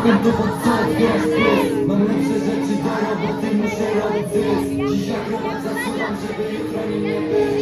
Szukam dowód co jest Mam lepsze rzeczy do roboty, muszę robić. Zysk Dziś akurat zasuwam, żeby jutro nie być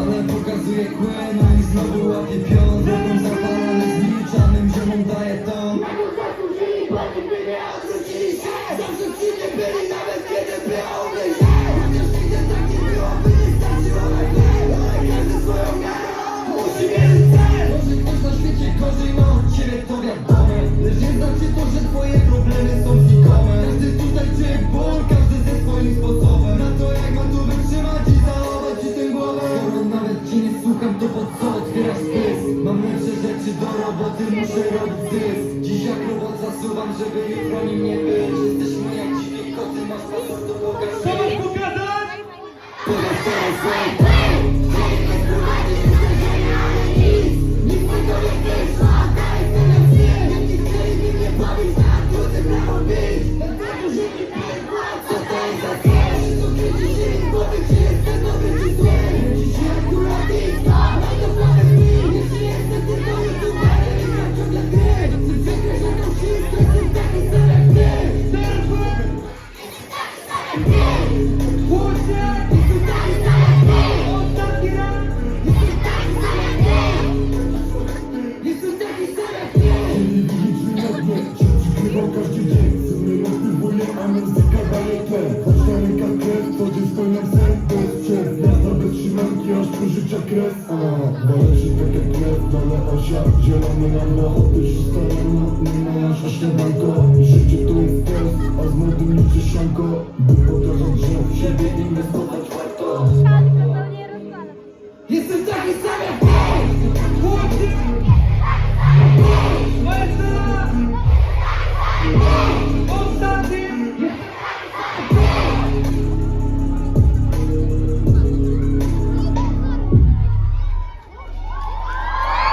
ale pokazuje kłena i znowu ładnie piorun pod co otwierać spys Mam lepsze rzeczy do roboty, muszę robić zysk. Dziś jak robot zasuwam, żeby jutro nim nie być. Tylko życia kres Wależy tak jak krew, dole osia Zielony rano, otyż stary Nie masz aż banko Życie to jest stres, a z młodym liczy szanko By pokazać, że w siebie inwestować warto. Jestem taki sam jak